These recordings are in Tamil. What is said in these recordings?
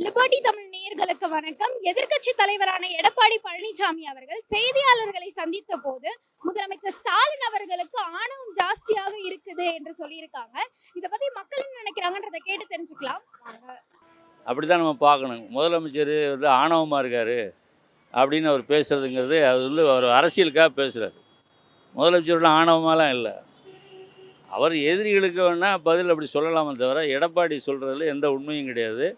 லிபர்டி தமிழ் நேயர்களுக்கு வணக்கம். எதிர்க்கட்சி தலைவரான எடப்பாடி பழனிசாமி அவர்கள் செய்தியாளர்களை சந்தித்த போது முதலமைச்சர் ஸ்டாலின் அவர்களுக்கு ஆணவம் ஜாஸ்தியாக இருக்குது என்று சொல்லியிருக்காங்க. இதை பத்தி மக்கள் என்ன நினைக்கிறாங்கன்றத கேட்டு தெரிஞ்சுக்கலாம். அப்படிதான் நம்ம பார்க்கணும். முதலமைச்சர் வந்து ஆணவமாக இருக்கார் அப்படின்னு அவர் பேசுகிறதுங்கிறது அது வந்து அவர் அரசியலுக்காக பேசுகிறார் முதலமைச்சரோட ஆணவமாலாம் இல்லை. அவர் எதிரிகளுக்கு வேணால் பதில் அப்படி சொல்லலாமே தவிர எடப்பாடி சொல்கிறதுல எந்த உண்மையும் கிடையாது.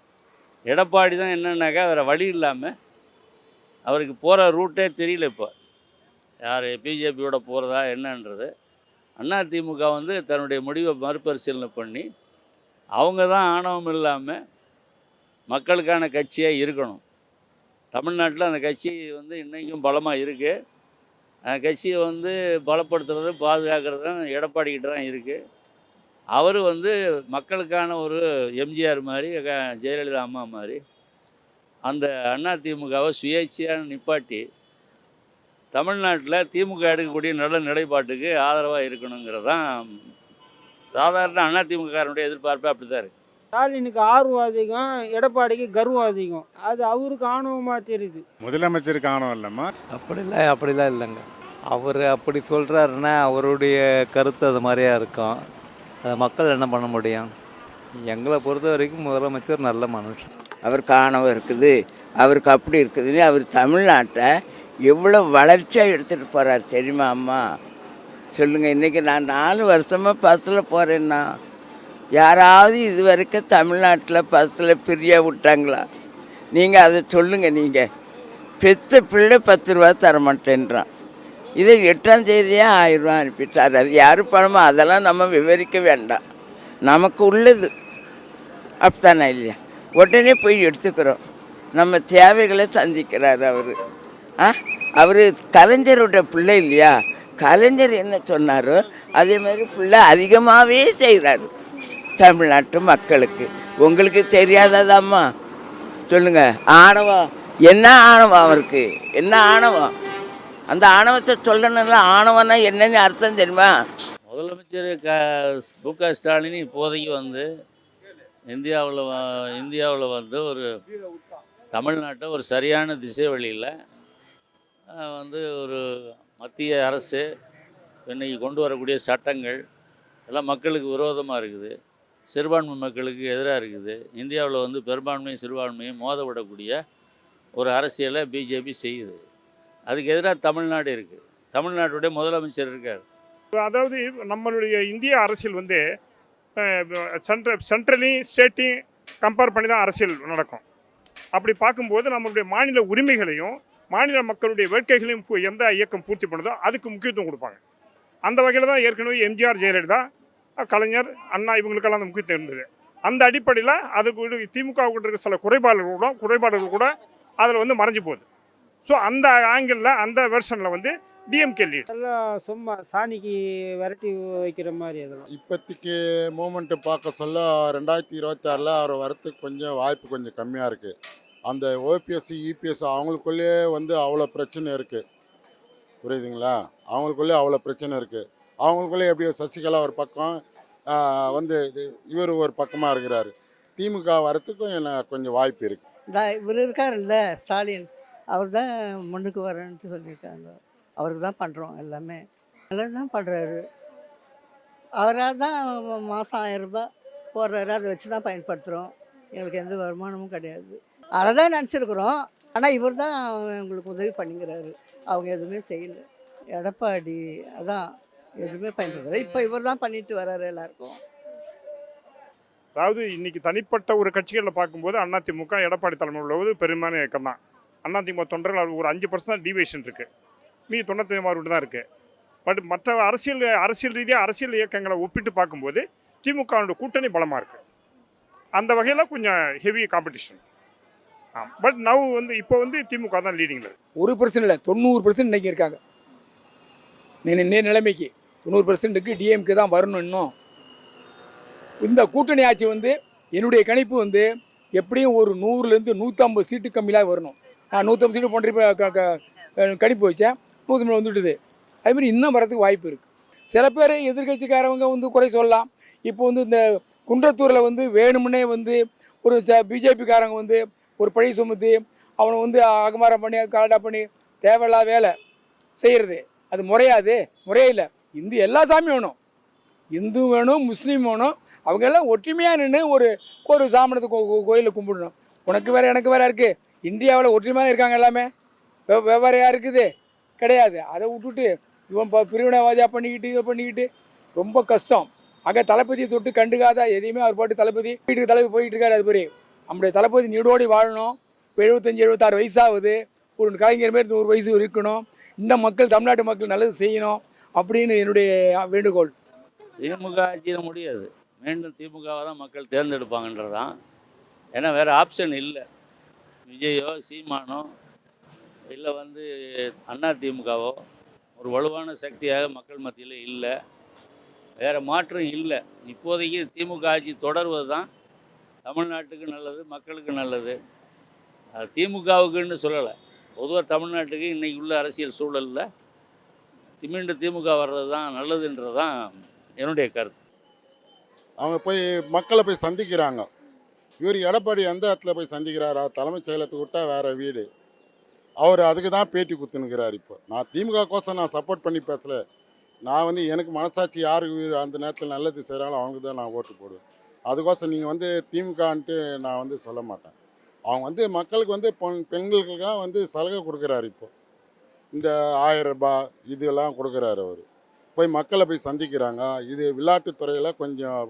எடப்பாடி தான் என்னன்னாக்கா வேறு வழி இல்லாமல் அவருக்கு போகிற ரூட்டே தெரியல இப்போ. யார் பிஜேபியோட போகிறதா என்னன்றது. அண்ணா திமுக வந்து தன்னுடைய முடிவை மறுபரிசீலனை பண்ணி அவங்க தான் ஆணவம் இல்லாமல் மக்களுக்கான கட்சியாக இருக்கணும். தமிழ்நாட்டில் அந்த கட்சி வந்து இன்றைக்கும் பலமாக இருக்குது அந்த கட்சியை வந்து பலப்படுத்துறது பாதுகாக்கிறது தான் எடப்பாடிக்கிட்ட தான் இருக்குது அவர் வந்து மக்களுக்கான ஒரு எம்ஜிஆர் மாதிரி ஜெயலலிதா அம்மா மாதிரி அந்த அதிமுகவை சுயேட்சையாக நிப்பாட்டி தமிழ்நாட்டில் திமுக எடுக்கக்கூடிய நல்ல நிலைப்பாட்டுக்கு ஆதரவாக இருக்கணுங்கிறது தான் சாதாரண அதிமுககாரனுடைய எதிர்பார்ப்பே அப்படி தான் இருக்குது ஸ்டாலினுக்கு ஆர்வம் அதிகம் எடப்பாடிக்கு கர்வம் அதிகம். அது அவருக்கு ஆணவமாக தெரியுது. முதலமைச்சருக்கு ஆணவம் இல்லைம்மா? அப்படிலாம் அப்படிலாம் இல்லைங்க. அவர் அப்படி சொல்கிறாருன்னா அவருடைய கருத்து அது மாதிரியா இருக்கும். அதை மக்கள் என்ன பண்ண முடியும்? எங்களை பொறுத்த வரைக்கும் முதலமைச்சர் நல்ல மனுஷன். அவர் காணவும் இருக்குது அவருக்கு அப்படி இருக்குதுன்னு அவர் தமிழ்நாட்டை எவ்வளோ வளர்ச்சியாக எடுத்துகிட்டு போகிறார் தெரியுமா அம்மா? சொல்லுங்கள் இன்றைக்கி நான் நாலு வருஷமாக பஸ்ஸில் போகிறேன்னா யாராவது இது வரைக்கும் தமிழ்நாட்டில் பஸ்ஸில் ஃப்ரீயாக விட்டாங்களா? நீங்கள் அதை சொல்லுங்கள் நீங்கள் பெத்த பிள்ளை பத்து ரூபா தர மாட்டேன்றான் இது எட்டாம் தேதியே ஆயிரம் அனுப்பிட்டார். அது யார் பணமோ அதெல்லாம் நம்ம விவரிக்க வேண்டாம். நமக்கு உள்ளது. அப்படித்தானே இல்லையா? உடனே போய் எடுத்துக்கிறோம். நம்ம தேவைகளை சந்திக்கிறார் அவர். ஆ? அவர் கலைஞரோட பிள்ளை இல்லையா? கலைஞர் என்ன சொன்னாரோ அதே மாதிரி பிள்ளை அதிகமாகவே செய்கிறாரு தமிழ்நாட்டு மக்களுக்கு. உங்களுக்கு தெரியாததாம்மா? சொல்லுங்கள் ஆணவம். என்ன ஆணவம் அவருக்கு? என்ன ஆணவம்? அந்த ஆணவத்தை சொல்லணும்னா ஆணவம்னா என்னன்னு அர்த்தம் தெரியுமா? முதலமைச்சர் க மு க ஸ்டாலின் இப்போதைக்கு வந்து இந்தியாவில் இந்தியாவில் வந்து ஒரு தமிழ்நாட்டை ஒரு சரியான திசை வழியில் வந்து ஒரு மத்திய அரசு இன்னைக்கு கொண்டு வரக்கூடிய சட்டங்கள் எல்லாம் மக்களுக்கு விரோதமாக இருக்குது. சிறுபான்மை மக்களுக்கு எதிராக இருக்குது. இந்தியாவில் வந்து பெரும்பான்மையும் சிறுபான்மையும் மோத விடக்கூடிய ஒரு அரசியலை பிஜேபி செய்யுது. அதுக்கு எதிராக தமிழ்நாடு இருக்குது தமிழ்நாட்டுடைய முதலமைச்சர் இருக்கார். அதாவது நம்மளுடைய இந்திய அரசியல் வந்து சென்ட்ரல் சென்ட்ரலையும் ஸ்டேட்டையும் கம்பேர் பண்ணி தான் அரசியல் நடக்கும். அப்படி பார்க்கும்போது நம்மளுடைய மாநில உரிமைகளையும் மாநில மக்களுடைய வேட்கைகளையும் எந்த இயக்கம் பூர்த்தி பண்ணுதோ அதுக்கு முக்கியத்துவம் கொடுப்பாங்க. அந்த வகையில் தான் ஏற்கனவே எம்ஜிஆர் ஜெயலலிதா கலைஞர் அண்ணா இவங்களுக்கெல்லாம் அந்த முக்கியத்துவம் இருந்தது. அந்த அடிப்படையில் அதுக்கு திமுக கிட்ட இருக்க சில குறைபாடுகள் கூட குறைபாடுகள் கூட அதில் வந்து மறைஞ்சு போகுது. ஸோ அந்த ஆங்கிளில் அந்த வெர்ஷனில் வந்து டிஎம்கே லீட் எல்லாம் சும்மா சாணிக்கு விரட்டி வைக்கிற மாதிரி அதெல்லாம். இப்போதைக்கு மூமெண்ட்டு பார்க்க சொல்ல ரெண்டாயிரத்தி இருபத்தி ஆறில் அவர் வரத்துக்கு கொஞ்சம் வாய்ப்பு கொஞ்சம் கம்மியாக இருக்குது அந்த ஓபிஎஸ் இபிஎஸ் அவங்களுக்குள்ளேயே வந்து அவ்வளோ பிரச்சனை இருக்குது புரியுதுங்களா? அவங்களுக்குள்ளே அவ்வளோ பிரச்சனை இருக்குது அவங்களுக்குள்ளே எப்படி சசிகலா ஒரு பக்கம் வந்து இவர் ஒரு பக்கமாக இருக்கிறாரு. திமுக வரத்துக்கும் எனக்கு கொஞ்சம் வாய்ப்பு இருக்குது இவர் இருக்காருல்ல ஸ்டாலின். அவர் தான் முன்னுக்கு வரேன்ட்டு சொல்லியிருக்காங்க. அவருக்கு தான் பண்ணுறோம் எல்லாமே. நல்லா தான் பண்ணுறாரு அவரால் தான் மாதம் ஆயிரம் ரூபாய் போடுறாரு. அதை வச்சு தான் பயன்படுத்துகிறோம். எங்களுக்கு எந்த வருமானமும் கிடையாது. அதை தான் நினச்சிருக்குறோம். ஆனால் இவர் தான் எங்களுக்கு உதவி பண்ணிக்கிறாரு. அவங்க எதுவுமே செய்யலை. எடப்பாடி அதான் எதுவுமே பயன்படுத்துறாரு இப்போ இவர் தான் பண்ணிட்டு வர்றாரு எல்லாருக்கும். அதாவது இன்னைக்கு தனிப்பட்ட ஒரு கட்சிகளில் பார்க்கும்போது அதிமுக எடப்பாடி தலைமையில் உள்ளது பெரும்பாலான இயக்கம் தான் அதிமுக தொண்டர்கள் ஒரு அஞ்சு பர்சன்ட் தான் டிவியேஷன் இருக்குது மீ தொண்ணூற்றி மாறு தான் இருக்குது பட் மற்ற அரசியல் அரசியல் ரீதியாக அரசியல் இயக்கங்களை ஒப்பிட்டு பார்க்கும்போது திமுகவோட கூட்டணி பலமாக இருக்குது அந்த வகையில் கொஞ்சம் ஹெவி காம்படிஷன் ஆ பட் நவ் வந்து இப்போ வந்து திமுக தான் லீடிங்கில் ஒரு பர்சன்ட் இல்லை தொண்ணூறு பர்சன்ட் இன்றைக்கி இருக்காங்க. நீ நே நிலைமைக்கு. தொண்ணூறு பர்சன்ட்டுக்கு டிஎம்கே தான் வரணும் இன்னும். இந்த கூட்டணி ஆட்சி வந்து என்னுடைய கணிப்பு வந்து எப்படியும் ஒரு நூறுலேருந்து நூற்றம்பது சீட்டு கம்மியாக வரணும். நூற்றம்பது சீட்டு போன்ற க- க- கணிப்பு வச்சேன் நூற்றம்பது வந்துட்டுது. அதுமாதிரி இன்னும் வரதுக்கு வாய்ப்பு இருக்குது சில பேர் எதிர்க்கட்சிக்காரவங்க வந்து குறை சொல்லலாம். இப்போ வந்து இந்த குன்றத்தூரில் வந்து வேணும்னே வந்து ஒரு ச பிஜேபிக்காரங்க வந்து ஒரு பழி சுமத்தி அவனை வந்து அகமாரம் பண்ணி கலாட்டா பண்ணி தேவையில்லாத வேலை செய்கிறது அது முறையாது. முறையே இல்லை. இந்து எல்லா சாமியும் வேணும். இந்து வேணும் முஸ்லீம் வேணும். அவங்க எல்லாம் ஒற்றுமையாக நின்று ஒரு ஒரு சாமனத்து கோயிலில் கும்பிடணும். உனக்கு வேறு எனக்கு வேற இருக்குது இந்தியாவில் ஒற்றுமையாக இருக்காங்க எல்லாமே. வெ- வெவ்வேறையாக இருக்குது. கிடையாது. அதை விட்டுட்டு இவன் ப- பிரிவினைவாதியாக பண்ணிக்கிட்டு இதை பண்ணிக்கிட்டு ரொம்ப கஷ்டம். அங்கே தளபதியை தொட்டு கண்டுக்காத எதையுமே அவர் பாட்டு தளபதி வீட்டுக்கு தளபதி போயிட்டு இருக்காரு அது பெரிய நம்முடைய தளபதி நீடோடி வாழணும். இப்போ எழுபத்தஞ்சி எழுபத்தாறு வயசாகுது. ஒரு கலைஞர் மாரி நூறு வயசு இருக்கணும். இன்னும் மக்கள் தமிழ்நாட்டு மக்கள் நல்லது செய்யணும் அப்படின்னு என்னுடைய வேண்டுகோள். திமுக ஆட்சியில் முடியாது. மீண்டும் திமுகவை தான் மக்கள் தேர்ந்தெடுப்பாங்கன்றதான் ஏன்னா வேறு ஆப்ஷன் இல்லை. விஜயோ சீமானோ இல்லை வந்து அண்ணா திமுகவோ ஒரு வலுவான சக்தியாக மக்கள் மத்தியில் இல்லை. வேறு மாற்றம் இல்லை. இப்போதைக்கு திமுக ஆட்சி தொடர்வது தான் தமிழ்நாட்டுக்கு நல்லது மக்களுக்கு நல்லது. அது திமுகவுக்குன்னு சொல்லலை. பொதுவாக தமிழ்நாட்டுக்கு இன்றைக்கி உள்ள அரசியல் சூழலில் மீண்டும் திமுக வர்றது தான் நல்லதுன்றது தான் என்னுடைய கருத்து. அவங்க போய் மக்களை போய் சந்திக்கிறாங்க. இவர் எடப்பாடி எந்த இடத்துல போய் சந்திக்கிறாரா தலைமைச் செயலத்துக்கு விட்டா வேற வீடு. அவர் அதுக்கு தான் பேட்டி கொடுத்துனுக்கிறார் இப்போ. நான் திமுக கோசம் நான் சப்போர்ட் பண்ணி பேசல. நான் வந்து எனக்கு மனசாட்சி யாருக்கு அந்த நேரத்தில் நல்லது செய்கிறாலும் அவங்க தான் நான் ஓட்டு போடுவேன். அதுக்கோசம் நீங்கள் வந்து திமுகன்ட்டு நான் வந்து சொல்ல மாட்டேன். அவங்க வந்து மக்களுக்கு வந்து பெண் பெண்களுக்கெல்லாம் வந்து சலுகை கொடுக்குறாரு இப்போ. இந்த ஆயிரம் ரூபாய் இதெல்லாம் கொடுக்குறாரு அவர். போய் மக்களை போய் சந்திக்கிறாங்க. இது விளையாட்டுத்துறையில் கொஞ்சம்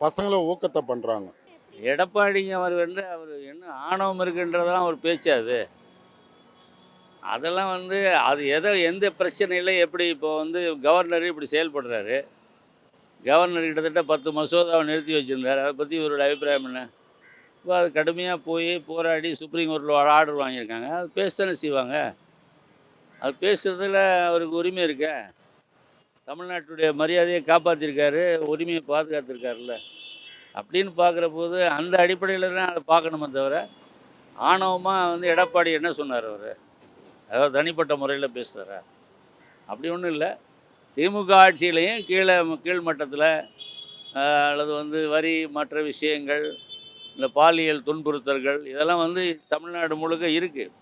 பசங்களை ஊக்கத்தை பண்ணுறாங்க எடப்பாடிங்க அவர் வந்து அவர் என்ன ஆணவம் இருக்குன்றதெல்லாம் அவர் பேச்சு அது அதெல்லாம் வந்து அது எதோ எந்த பிரச்சனையில் எப்படி இப்போ வந்து கவர்னர் இப்படி செயல்படுறாரு? கவர்னர் கிட்டத்தட்ட பத்து மசோதாவை நிறுத்தி வச்சுருந்தார். அதை பற்றி இவரோட அபிப்பிராயம் என்ன? இப்போ அது கடுமையாக போய் போராடி சுப்ரீம் கோர்ட்டில் ஆர்டர் வாங்கியிருக்காங்க. அது பேசத்தானே செய்வாங்க. அது பேசுகிறதுல அவருக்கு உரிமை இருக்க. தமிழ்நாட்டுடைய மரியாதையை காப்பாற்றிருக்காரு உரிமையை பாதுகாத்திருக்காருல்ல. அப்படின்னு பார்க்குற போது அந்த அடிப்படையில் தான் அதை பார்க்கணுமே தவிர ஆணவமாக வந்து எடப்பாடி என்ன சொன்னார் அவர்? அதாவது தனிப்பட்ட முறையில் பேசுகிறாரா அப்படி ஒன்றும் இல்லை. திமுக ஆட்சியிலையும் கீழே கீழ்மட்டத்தில் அல்லது வந்து வரி மற்ற விஷயங்கள் இந்த பாலியல் துன்புறுத்தல்கள் இதெல்லாம் வந்து தமிழ்நாடு முழுக்க இருக்குது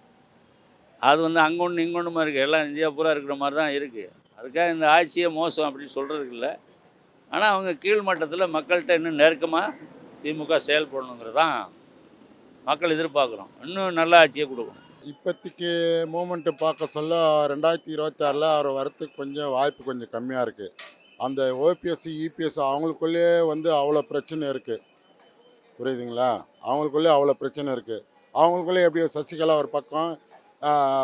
அது வந்து அங்கொன்று இங்கொன்றுமா இருக்குது எல்லாம் இந்தியா பூரா இருக்கிற மாதிரி தான் இருக்குது அதுக்காக இந்த ஆட்சியே மோசம் அப்படின்னு சொல்கிறதுக்கு இல்லை. ஆனால் அவங்க கீழ் மட்டத்தில் மக்கள்கிட்ட இன்னும் நெருக்கமாக திமுக செயல்படணுங்கிறது தான் மக்கள் எதிர்பார்க்குறோம். இன்னும் நல்ல ஆட்சியை கொடுக்கணும். இப்போதைக்கு மூமெண்ட்டு பார்க்க சொல்ல ரெண்டாயிரத்தி இருபத்தாறில் அவர் வரத்துக்கு கொஞ்சம் வாய்ப்பு கொஞ்சம் கம்மியாக இருக்குது அந்த ஓபிஎஸ் இபிஎஸ் அவங்களுக்குள்ளேயே வந்து அவ்வளோ பிரச்சனை இருக்குது புரியுதுங்களா? அவங்களுக்குள்ளே அவ்வளோ பிரச்சனை இருக்குது அவங்களுக்குள்ளே எப்படி சசிகலா ஒரு பக்கம்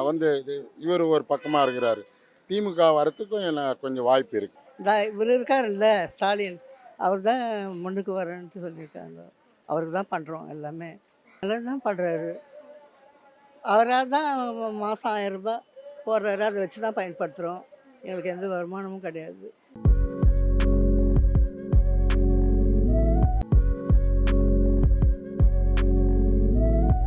வந்து இவர் ஒரு பக்கமாக இருக்கிறாரு. திமுக வரத்துக்கும் எனக்கு கொஞ்சம் வாய்ப்பு இருக்குது இந்த இவர் இருக்காருல்ல ஸ்டாலின். அவர் தான் முன்னுக்கு வரேன்ட்டு சொல்லியிருக்காங்க. அவருக்கு தான் பண்ணுறோம் எல்லாமே. நல்லது தான் பண்ணுறாரு அவரால் தான் மாதம் ஆயிரம் ரூபாய் போடுறாரு அதை வச்சு தான் பயன்படுத்துகிறோம் எங்களுக்கு எந்த வருமானமும் கிடையாது.